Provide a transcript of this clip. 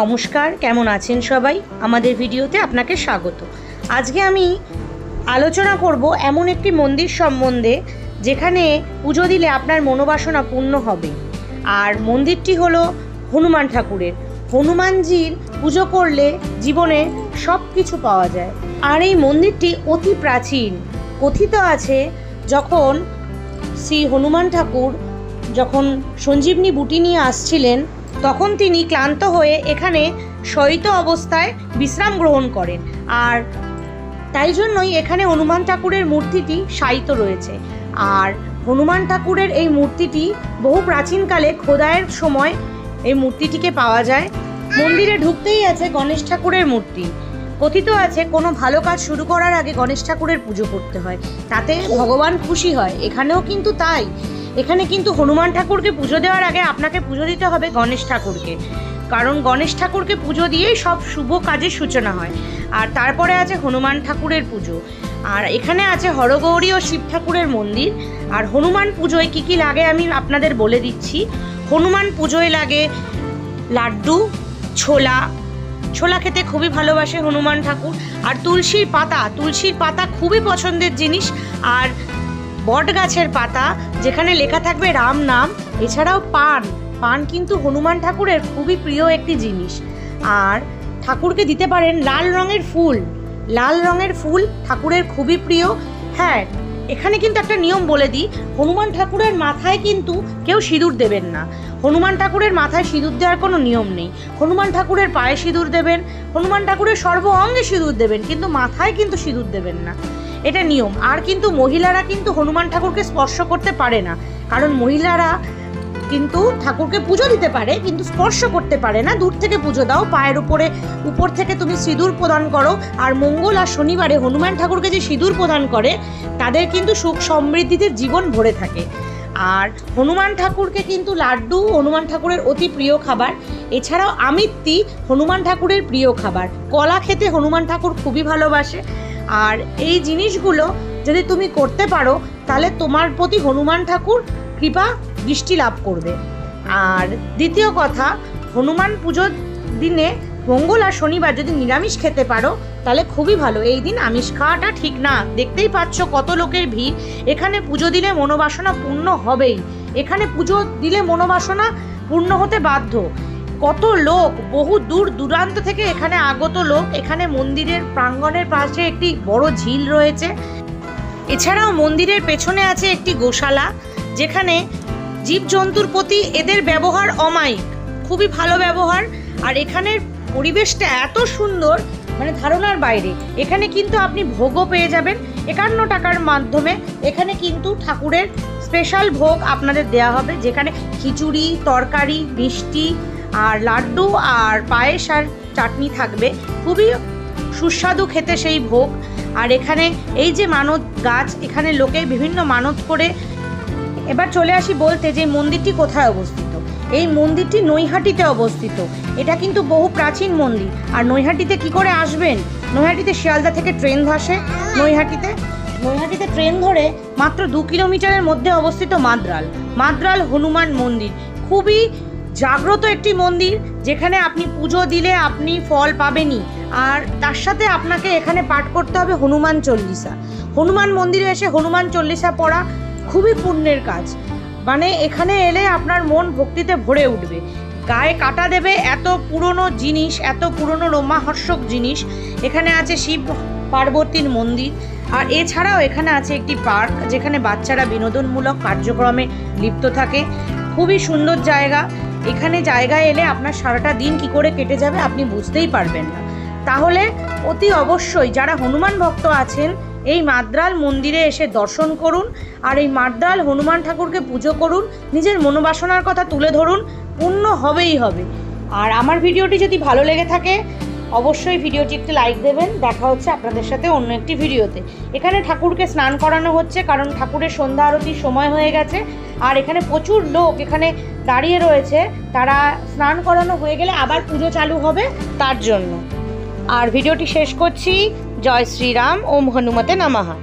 নমস্কার, কেমন আছেন সবাই? আমাদের ভিডিওতে আপনাকে স্বাগত। আজকে আমি আলোচনা করব এমন একটি মন্দির সম্বন্ধে, যেখানে পুজো দিলে আপনার মনোবাসনা পূর্ণ হবে। আর মন্দিরটি হলো হনুমান ঠাকুরের। হনুমানজির পুজো করলে জীবনে সব কিছু পাওয়া যায়। আর এই মন্দিরটি অতি প্রাচীন। কথিত আছে, যখন শ্রী হনুমান ঠাকুর, যখন সঞ্জীবনী বুটি নিয়ে আসছিলেন তখন তিনি ক্লান্ত হয়ে এখানে শয়িত অবস্থায় বিশ্রাম গ্রহণ করেন। আর তাই জন্যই এখানে হনুমান ঠাকুরের মূর্তিটি শায়িত রয়েছে। আর হনুমান ঠাকুরের এই মূর্তিটি বহু প্রাচীনকালে খোদাইয়ের সময় এই মূর্তিটিকে পাওয়া যায়। মন্দিরে ঢুকতেই আছে গণেশ ঠাকুরের মূর্তি। কথিত আছে কোনো ভালো কাজ শুরু করার আগে গণেশ ঠাকুরের পুজো করতে হয়। তাতে ভগবান খুশি হয়। এখানেও কিন্তু তাই। এখানে কিন্তু হনুমান ঠাকুরকে পুজো দেওয়ার আগে আপনাকে পুজো দিতে হবে গণেশ ঠাকুরকে। কারণ গণেশ ঠাকুরকে পুজো দিয়েই সব শুভ কাজের সূচনা হয়। আর তারপরে আছে হনুমান ঠাকুরের পুজো। আর এখানে আছে হরগৌরী ও শিব ঠাকুরের মন্দির। আর হনুমান পুজোয় কী কী লাগে আমি আপনাদের বলে দিচ্ছি। হনুমান পুজোয় লাগে লাড্ডু, ছোলা ছোলা খেতে খুবই ভালোবাসে হনুমান ঠাকুর। আর তুলসীর পাতা তুলসীর পাতা খুবই পছন্দের জিনিস। আর বট গাছের পাতা, যেখানে লেখা থাকবে রাম নাম, এছাড়াও পান। পান কিন্তু হনুমান ঠাকুরের খুবই প্রিয় একটি জিনিস। আর ঠাকুরকে দিতে পারেন লাল রঙের ফুল। লাল রঙের ফুল ঠাকুরের খুবই প্রিয়। হ্যাঁ এখানে কিন্তু একটা নিয়ম বলে দিই, হনুমান ঠাকুরের মাথায় কিন্তু কেউ সিঁদুর দেবেন না। হনুমান ঠাকুরের মাথায় সিঁদুর দেওয়ার কোনো নিয়ম নেই। হনুমান ঠাকুরের পায়ে সিঁদুর দেবেন, হনুমান ঠাকুরের সর্ব অঙ্গে সিঁদুর দেবেন, কিন্তু মাথায় কিন্তু সিঁদুর দেবেন না। এটা নিয়ম। আর কিন্তু মহিলারা কিন্তু হনুমান ঠাকুরকে স্পর্শ করতে পারে না। কারণ মহিলারা কিন্তু ঠাকুরকে পুজো দিতে পারে, কিন্তু স্পর্শ করতে পারে না। দূর থেকে পুজো দাও, পায়ের উপরে, উপর থেকে তুমি সিঁদুর প্রদান করো। আর মঙ্গল আর শনিবারে হনুমান ঠাকুরকে যে সিঁদুর প্রদান করে, তাদের কিন্তু সুখ সমৃদ্ধিতে জীবন ভরে থাকে। আর হনুমান ঠাকুরকে কিন্তু লাড্ডু হনুমান ঠাকুরের অতি প্রিয় খাবার। এছাড়াও আমিত্তি হনুমান ঠাকুরের প্রিয় খাবার। কলা খেতে হনুমান ঠাকুর খুবই ভালোবাসে। আর এই জিনিসগুলো যদি তুমি করতে পারো, তাহলে তোমার প্রতি হনুমান ঠাকুর কৃপা দৃষ্টি লাভ করবে। আর দ্বিতীয় কথা, হনুমান পুজোর দিনে মঙ্গল আর শনিবার যদি নিরামিষ খেতে পারো, তাহলে খুবই ভালো। এই দিন আমিষ খাওয়াটা ঠিক না। দেখতেই পাচ্ছ কত লোকের ভিড়। এখানে পুজো দিলে মনোবাসনা পূর্ণ হবেই। এখানে পুজো দিলে মনোবাসনা পূর্ণ হতে বাধ্য। কত লোক, বহু দূর দূরান্ত থেকে এখানে আগত লোক। এখানে মন্দিরের প্রাঙ্গণের পাশে একটি বড় ঝিল রয়েছে। এছাড়াও মন্দিরের পেছনে আছে একটি গোশালা, যেখানে জীবজন্তুর প্রতি এদের ব্যবহার অমায়িক। খুবই ভালো ব্যবহার। আর এখানের পরিবেশটা এত সুন্দর মানে ধারণার বাইরে। এখানে কিন্তু আপনি ভোগও পেয়ে যাবেন, একান্ন টাকার মাধ্যমে। এখানে কিন্তু ঠাকুরের স্পেশাল ভোগ আপনাদের দেয়া হবে, যেখানে খিচুড়ি, তরকারি, মিষ্টি আর লাড্ডু আর পায়েস আর চাটনি থাকবে। খুবই সুস্বাদু খেতে সেই ভোগ। আর এখানে এই যে মানত গাছ, এখানে লোকে বিভিন্ন মানত করে এবার চলে আসি বলতে যে মন্দিরটি কোথায় অবস্থিত? এই মন্দিরটি নৈহাটিতে অবস্থিত। এটা কিন্তু বহু প্রাচীন মন্দির। আর নৈহাটিতে কি করে আসবেন? নৈহাটিতে শিয়ালদা থেকে ট্রেন ধসে নৈহাটিতে নৈহাটিতে ট্রেন ধরে মাত্র দু কিলোমিটারের মধ্যে অবস্থিত মাদ্রাল। মাদ্রাল হনুমান মন্দির। খুবই জাগ্রত একটি মন্দির যেখানে আপনি পুজো দিলে আপনি ফল পাবেনই। আর তার সাথে আপনাকে এখানে পাঠ করতে হবে হনুমান চল্লিশা। হনুমান মন্দিরে এসে হনুমান চল্লিশা পড়া খুবই পুণ্যের কাজ। মানে এখানে এলে আপনার মন ভক্তিতে ভরে উঠবে। গায়ে কাটা দেবে এত পুরনো জিনিস, এত পুরনো রোমাহর্ষক জিনিস। এখানে আছে শিব পার্বতীর মন্দির। আর এছাড়াও এখানে আছে একটি পার্ক যেখানে বাচ্চারা বিনোদনমূলক কার্যক্রমে লিপ্ত থাকে। খুবই সুন্দর জায়গা। এখানে জায়গায় এলে আপনার সারাটা দিন কি করে কেটে যাবে আপনি বুঝতেই পারবেন না। তাহলে অতি অবশ্যই যারা হনুমান ভক্ত আছেন, এই মাদ্রাল মন্দিরে এসে দর্শন করুন আর এই মাদ্রাল হনুমান ঠাকুরকে পুজো করুন, নিজের মনোবাসনার কথা তুলে ধরুন পূর্ণ হবেই হবে। আর আমার ভিডিওটি যদি ভালো লেগে থাকে অবশ্যই ভিডিওটি একটি লাইক দেবেন। দেখা হচ্ছে আপনাদের সাথে অন্য একটি ভিডিওতে। এখানে ঠাকুরকে স্নান করানো হচ্ছে, কারণ ঠাকুরের সন্ধ্যা আরতির সময় হয়ে গেছে। আর এখানে প্রচুর লোক এখানে দাঁড়িয়ে রয়েছে। তারা স্নান করানো হয়ে গেলে আবার পুজো চালু হবে তার জন্য। আর ভিডিওটি শেষ করছি। জয় শ্রীরাম, ওম হনুমতে নামাহা